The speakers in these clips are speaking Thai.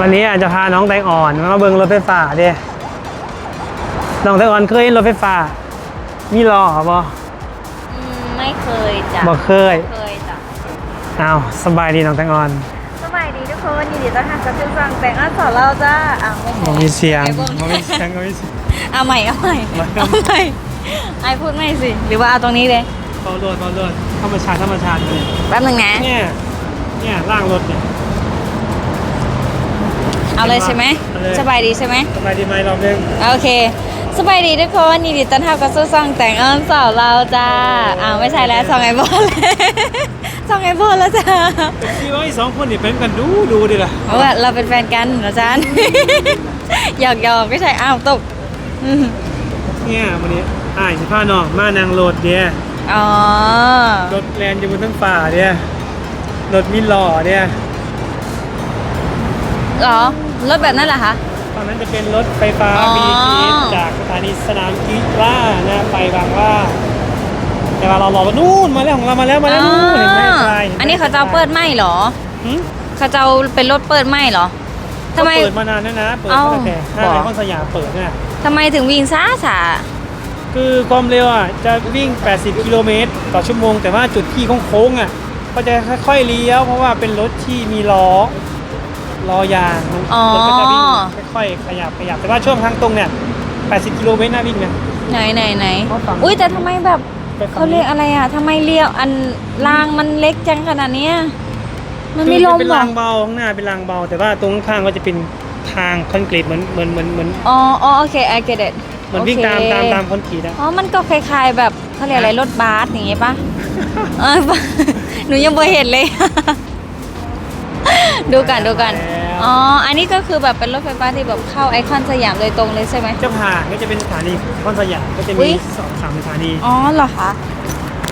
วันนี้อาจจะพาน้องแตงอ่อนมาเบิ่งรถไฟฟ้าเด้น้องแตงอ่อนเคยเห็นรถไฟฟ้า มีล้อบ่อืมไม่เคยจ้ะบ่เคย เคยจ้ะอ้าวสบายดีน้องแตงอ่อน สบายดีทุกคนยินดีต้อนรับกับทุกฟังแต่งอันสอนเราจ้าอะไม่บ่มีเสียงไอ้พวกบ่มีเสียงบ่มีเสียง เอาใหม่เอาใหม่มาเอาใหม่ไอพูดไม่สิ หรือว่าเอาตรงนี้เลยเบาโลดเบาโลดธรรมชาติธรรมชาติเลยแป๊บนึงนะเนี่ยเนี่ยล่างรถเนี่ย เอาเลยใช่ไหมเอาเลย สบายดีใช่ไหมสบายดีไหมรอบนึงโอเคสบายดีทุกคนยินดีต้อนรับกับสู้ซองแต่งอันสอนเราจ้าอ้าวไม่ใช่แล้วซองไอโบนเลยซองไอโบนแล้วจ้าพี่ว่าไอ้สองคนนี่เป็นกันดูดูดิล่ะเพราะว่าเราเป็นแฟนกันเหรอจานหยอกหยอกไม่ใช่อ้าวตกอืมเนี่ยวันนี้อ้ายสิพาน้องมานางรถเนี่ยอ๋อรถแลนอยู่บนทั้งป่าเนี่ยรถมีล้อเนี่ยเหรอ รถแบบนั้นเหรอคะ ตอนนั้นจะเป็นรถไฟฟ้าอ๋อ BTS จากสถานีสนามกีฬานะไปบางว่า แต่ว่าเรารอรถนู่นมาแล้วของเรามาแล้วมาแล้วนู่นเห็นไหมไกลห็ไหมอันนี้เขาจะเอาเปิดไหมเหรอ หืมเขาจะเอาเป็นรถเปิดไหมเหรอทำไมเปิดมานานแล้วนะเปิดเอ้ามาตั้งแต่ห้างบอก ไอคอนสยามเปิดเนี่ยทำไมถึงวิ่งช้าช้าคือความเร็วอะจะวิ่ง 80 กิโลเมตรต่อชั่วโมง แต่ว่าจุดที่โค้งๆอะก็จะค่อยๆเลี้ยวเพราะว่าเป็นรถที่มีล้อ ล้อยางมันอ๋อ รถก็จะวิ่งค่อยๆขยับขยับ แต่ว่าช่วงทางตรงเนี่ย80กิโลเมตรน่าวิ่งนะไหนไหนไหนเขาฝั่งอุ้ยแต่ทำไมแบบไปฝั่งเขาเรียกอะไรอะทำไมเลี้ยวอันรางมันเล็กจังขนาดเนี้ยมันไม่ลมคือเป็นเหรอรางเบาข้างหน้าเป็นรางเบา แต่ว่าตรงข้างก็จะเป็นทางคอนกรีตเหมือนเหมือนเหมือนเหมือนอ๋ออ๋อโอเค I get it เหมือนวิ่งตามโอเคตามตามคอนกรีตอะ อ๋อมันก็คล้ายๆแบบเขาเรียกอะไรรถบัสอย่างงี้ปะเออปะหนูยังไม่เห็นเลย ดูกันดูกัน อ๋อ อันนี้ก็คือแบบเป็นรถไฟฟ้าที่แบบเข้าไอคอนสยามโดยตรงเลยใช่ไหมเจ้าผ่านก็จะเป็นสถานีคอนสยามก็จะอุ๊มีย สองสามสถานีอ๋อเหรอคะ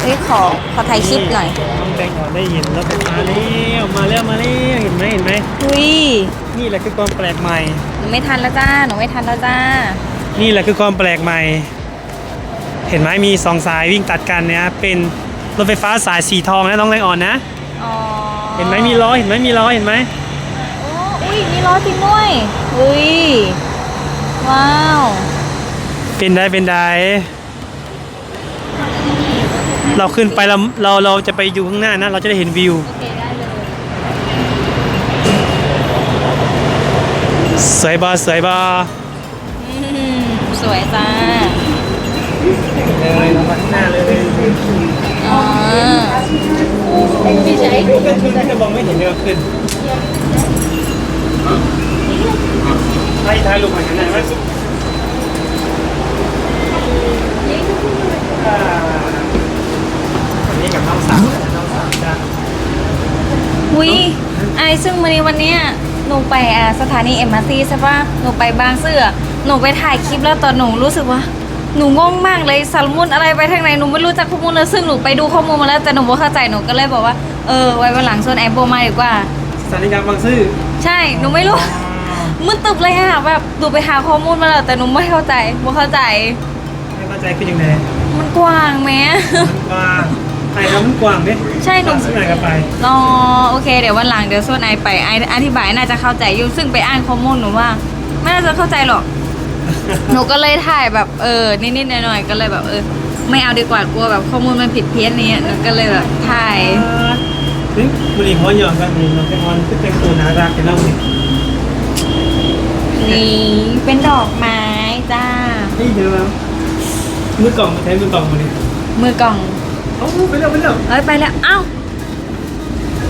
เฮ้ยขอขอถ่ายคลิปหน่อยน้องแบงค์ก่อนได้ยินรถไฟฟ้าแล้วมาแล้วมาแล้วเห็นไหมเห็นไหมอุ้ยนี่แหละคือความแปลกใหม่ หนูไม่ทันแล้วจ้า หนูไม่ทันแล้วจ้า นี่แหละคือความแปลกใหม่ เห็นไหมมีสองสายวิ่งตัดกันเนี่ยเป็นรถไฟฟ้าสายสีทองนะน้องแรงอ่อนนะอ๋อ เห็นไหมมีล้อเห็นไหมมีล้อเห็นไหมอ๋ออุ้ยมีล้อจริงด้วยอุ้ยว้าวเป็นได้เป็นได้เราขึ้นไปเราเราเราจะไปอยู่ข้างหน้านะเราจะได้เห็นวิว โอเคได้เลยสวยบอสวยบออืมสวยจ้าเลยเรามาข้างหน้าเลยอ๋อ ขึ้นขึ้นจะมองไม่เห็นเลยว่าขึ้นถ่ายถ่ายรูปมาเห็นไหมว่าอ่าวันนี้กับน้องสาวน้องสาวจ้าวิไอซึ่งวันนี้วันเนี้ยหนูไปสถานีเอ็มอาร์ซีใช่ปะหนูไปบางซื่อหนูไปถ่ายคลิปแล้วตอนหนูรู้สึกว่า หนูงงมากเลยสารมุนอะไรไปทางไหนหนูไม่รู้จักข้อมูลเลยซึ่งหนูไปดูข้อมูลมาแล้วแต่หนูไม่เข้าใจหนูก็เลยบอกว่าเออไว้วันหลังชวนแอปโบมาดีกว่าสถานีกลางบางซื่อใช่หนูไม่รู้มึนตึบเลยค่ะแบบหนูไปหาข้อมูลมาแล้วแต่หนูไม่เข้าใจไม่เข้าใจ ไม่เข้าใจขึ้นยังไงมันกว้างไหมมันกว้างไอ้เรามันกว้างดิใช่หนูสักหน่อยก็ไปอ๋อโอเคเดี๋ยววันหลังเดี๋ยวส่วนไอไปไออธิบายน่าจะเข้าใจอยู่ซึ่งไปอ่านข้อมูลหนูว่า ไม่น่าจะเข้าใจหรอก หนูก็เลยถ่ายแบบเออนิดๆหน่อยๆก็เลยแบบเออ ไม่เอาดีกว่ากลัวแบบข้อมูลมันผิดเพี้ยนนี้หนูก็เลยแบบถ่าย นี่บุหรี่หัวหย่อนกันนี่น้องแตงอนคือแต่งตัวน่ารักกันแล้วนี่นี่เป็นดอกไม้จ้า นี่เดี๋ยวนะมือกล่องมาใช้มือกล่องมาดิมือกล่องเอ้าไปเร็วไปเร็วเอ้ยไปแล้วเอ้า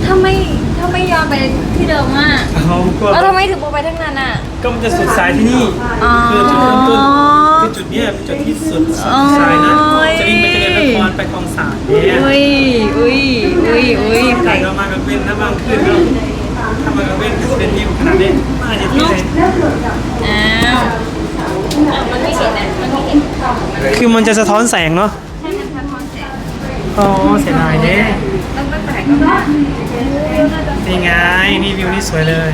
ทำไม ทำไมยอมไปที่เดิมอะเอาก็แล้วทำไมถึงโบไปทั้งนั้นอะ ก็มันจะสุดสายที่นี่อ๋อ คือจุดเริ่มต้นคือจุดเนี้ยเป็นจุดที่สุดสุดสายนะโอ้ย จะวิ่งไปเจริญนครไปคลองสานเนี่ยอุ้ยอุ้ยอุ้ยอุ้ยไปแต่เรามากันเป็นนะบางคืนเราถ้ามากันเป็นก็จะเป็นวิวขนาดนี้มาจะที่ไหนอ้าวมันไม่เห็นนะมันไม่เห็นคือมันจะสะท้อนแสงเนาะ ใช่มันสะท้อนแสง อ๋อเสียดายเนี่ย ต้องไปแปลกก็ได้นี่ไง นี่วิวนี่สวยเลย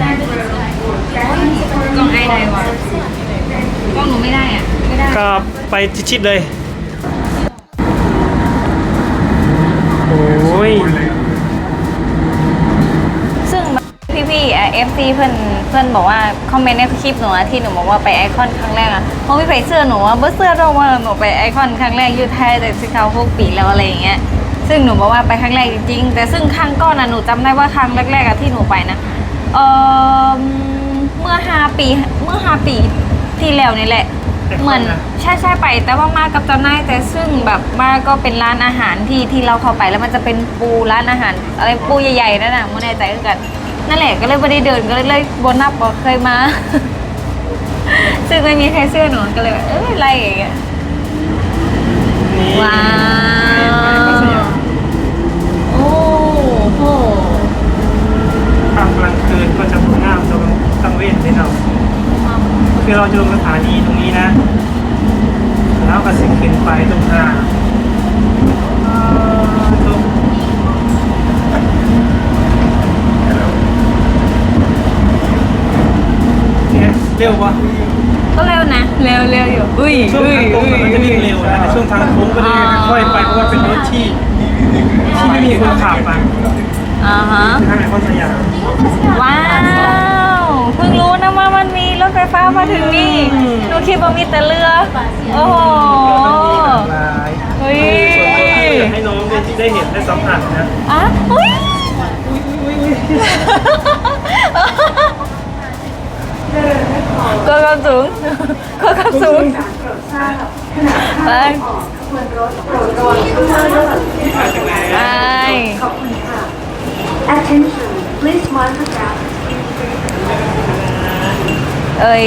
กล้องไอได้วะกล้องหนูไม่ได้อะ ไม่ได้ ก็ไปชิดๆเลย โอ้ย ซึ่งพี่เอฟซีเพื่อนเพื่อนบอกว่าคอมเมนต์ในคลิปหนูอะที่หนูบอกว่าไปไอคอนครั้งแรกอะเพราะไม่ใส่เสื้อหนูอะเบอร์เสื้อเราว่าหนูไปไอคอนครั้งแรกอยูไทยแต่สิเขาหกปีแล้วอะไรอย่างเงี้ย ซึ่งหนูบอกว่าไปครั้งแรกจริงๆ แต่ซึ่งครั้งก่อนอะหนูจำได้ว่าครั้งแรกๆอะที่หนูไปนะเออเมื่อห้าปีเมื่อห้าปีที่แล้วนี่แหละ เหมือนใช่ใช่ไป แต่ว่ามากับเจ้านายแต่ซึ่งแบบมาก็เป็นร้านอาหารที่ที่เราเข้าไปแล้วมันจะเป็นปูร้านอาหาร อะไรปูใหญ่ๆนั่นน่ะไม่แน่ใจเหมือนกันนั่นแหละก็เลยไม่ได้เดินก็เลยเลยบนนับบอกเคยมา ซึ่งไม่มีใครเสื้อหนูก็เลยแบบเอออะไรอย่างเงี้ยนี่ว้าว โอ้โห ทางกลางคืนก็จะงามตรงตังเวทเลยเนาะคือเราจะลงสถานีตรงนี้นะ แล้วก็สิขึ้นไปตรงหน้าอ่าตรงเนี่ยเร็วปะก็เร็วนะ เร็วเร็วอยู่ อุ้ยช่วงอุ้ยทางตรงมันจะวิ่งเร็วนะแต่ช่วงทางโค้งก็จะค่อยๆไปเพราะว่าเป็นรถที่ที่ไม่มีคนขับอะ อ่าฮะทางไหนคนสยามว้าวเพิ่งรู้นะว่ามันมีรถไฟฟ้ามาถึงนี่หนูคิดว่ามีแต่เรือ โอ้โหหลายเฮ้ยส่วนตัวที่อยากให้น้องได้ได้เห็นได้สัมผัสนะอะอุ้ยก็ความสูงก็ความสูงไปไป Attention, please mark the gap. เอ้ย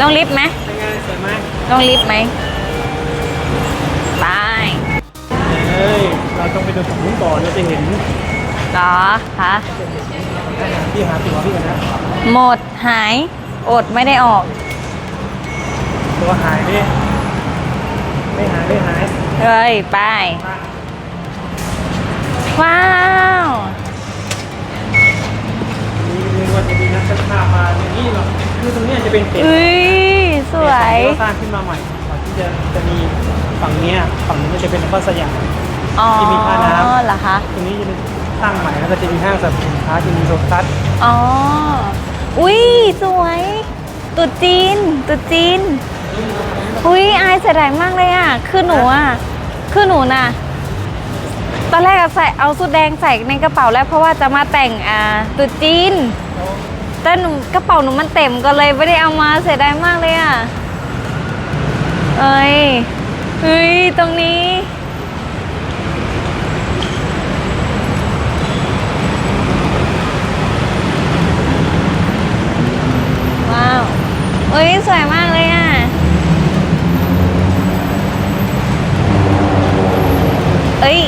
ต้องลิฟต์ไหมเป็นไงสวยไหมต้องลิฟต์ไหมไปเอ้ย เราต้องไปดูฝั่งนู้นก่อนเราจะเห็นเหรอคะที่หาตัวพี่กันนะหมดหาย อดไม่ได้ออก ตัวหายดิไม่หายไม่หายเอ้ย ไป ว้าวมีมีวันจะมีนักชักภาพมาอย่างนี้หรอคือตรงเนี้ยจะเป็นเป็ดอุ้ยสวยที่เขาสร้างขึ้นมาใหม่ก่อนที่จะจะมีฝั่งเนี้ยฝั่งนี้ก็จะเป็นนครสยามอ๋อที่มีท่าน้ำเหรอคะตรงนี้จะเป็นสร้างใหม่แล้วก็จะมีห้างสรรพสินค้าจะมีโซตัสอ๋ออุ้ยสวยตรุ๊จีนตรุ๊จีนอุ้ยอายเสียดายมากเลยอะ คือหนูอะ คือหนูน่ะ ตอนแรกใส่เอาสุดแดงใส่ในกระเป๋าแล้วเพราะว่าจะมาแต่งอ่าตุ๊จีนแต่หนูกระเป๋าหนูมันเต็มก็เลยไม่ได้เอามาเสียดายมากเลยอะ เอ้ยเฮ้ยตรงนี้ ว้าวเอ้ย สวยมากเลยอะ เอ้ย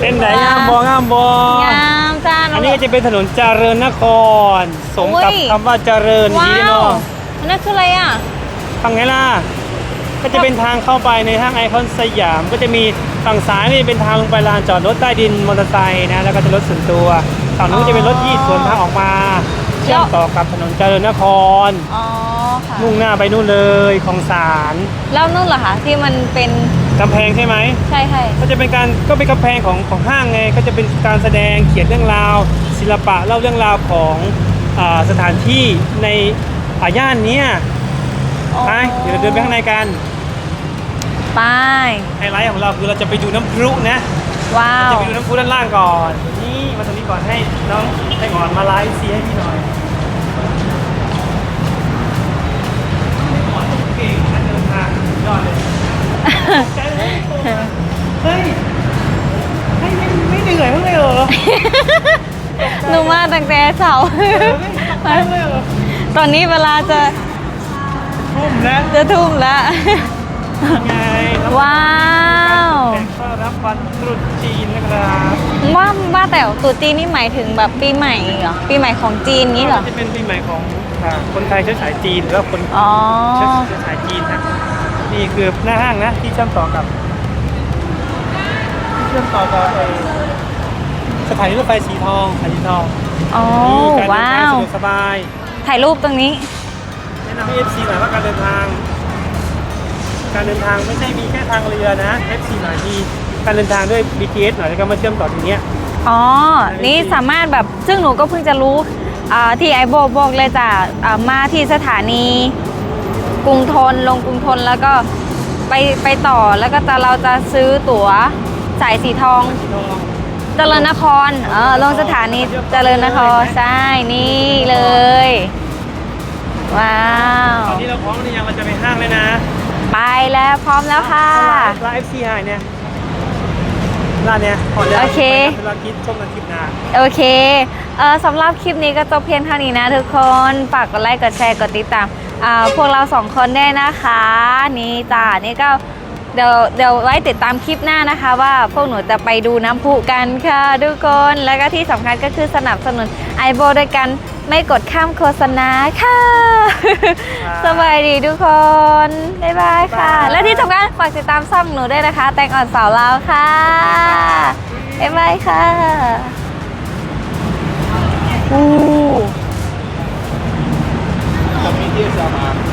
เป็นไหนงามบองามบองามจ้าอันนี้ก็จะเป็นถนนเจริญนคร สมกับอุ้ยคำว่าเจริญว้าดีวเนาะอันนั่นคืออะไรอะ ฝั่งไหนล่ะ ก็จะเป็นทางเข้าไปในห้างไอคอนสยาม ก็จะมีฝั่งซ้ายนี่เป็นทางลงไปลานจอดรถใต้ดินมอเตอร์ไซค์นะ แล้วก็จะรถส่วนตัว ฝั่งนู้นจะเป็นรถที่สวนทางออกมา เชื่อมต่อกับถนนเจริญนคร อ๋อค่ะมุ่งหน้าไปนู่นเลยของสาร แล้วนู่นเหรอคะที่มันเป็น กำแพงใช่ไหมใช่ใช่ก็จะเป็นการก็เป็นกำแพงของของห้างไง ก็จะเป็นการแสดงเขียนเรื่องราว ศิลปะเล่าเรื่องราวของอาสถานที่ในอ่าย่านเนี้ยไปเดี๋ยวเราเดินไปข้างในกันไปไฮไลท์ของเราคือเราจะไปดูน้ำพลุนะว้าวจะไปดูน้ำพุด้านล่างก่อน นี่มาตรงนี้ก่อนให้น้องให้ก่อนมาไลฟ์ซีให้พี่หน่อยเก่งนะเดินทางสุดยอดเลยใจ เลยเฮ้ยเฮ้ยไม่ไม่เหนื่อยบ้างเลยเหรอหนูมาตั้งแต่เสาร์ไม่เหนื่อยบ้างเลยเหรอตอนนี้เวลาจะทุ่มแล้วจะทุ่มแล้วไงครับว้าวแต่งต้อนรับวันตรุษจีนนะครับว่าว่าแต่ตรุษจีนนี่หมายถึงแบบปีใหม่เหรอปีใหม่ของจีนนี้เหรอจะเป็นปีใหม่ของอ่าคนไทยเชื้อสายจีนหรือว่าคนอ๋อเชื้อเชื้อสายจีนนะ นี่คือหน้าห้างนะที่เชื่อมต่อกับที่เชื่อมต่อกับไอ้สถานีรถไฟสีทองสถานีทองอ๋อมีการเดินว้าทางว สะดวกสบายถ่ายรูปตรงนี้นะนำให้ FC หน่อยว่าการเดินทาง การเดินทางไม่ใช่มีแค่ทางเรือนะ FC หน่อยมีการเดินทางด้วย BTS หน่อยแล้วก็มาเชื่อมต่อตรงเนี้ย อ๋อ นี่สามารถแบบ ซึ่งหนูก็เพิ่งจะรู้อ่าที่ไอโบบอกเลยจ้ะอ่ามาที่สถานี กรุงทนลงกรุงทนแล้วก็ไปไปต่อแล้วก็จะเราจะซื้อตั๋วสายสีทองเจริญนครเออลงสถานีเจริญนครใช่นี่เลย ว้าวตอนนี้เราพร้อมหรือยังเราจะไปห้างเลยนะ ไปแล้วพร้อมแล้วค่ะร้าน FC หายเนี่ยร้านเนี้ยขอแล้วโอเคเราคิดชมกันคลิปหน้าโอเคเออสำหรับคลิปนี้ก็จบเพียงเท่านี้นะทุกคนฝากกดไลค์กดแชร์กดติดตามอ่า พวกเราสองคนได้วยนะคะ นี่จ้านี่ก็เดี๋ยวเดี๋ยวไว้ติดตามคลิปหน้านะคะ ว่าพวกหนูจะไปดูน้ำพุกันค่ะทุกคนแล้วก็ที่สำคัญก็คือสนับสนุนไอโบด้วยกันไม่กดข้ามโฆษณาค่ะ สบายดีทุกคน บ๊ายบายค่ะ และที่สำคัญฝากติดตามช่องหนูด้วยนะคะ แตงอ่อนสาวลาวค่ะ บ๊ายบายค่ะ อู้กับ BTS จะมา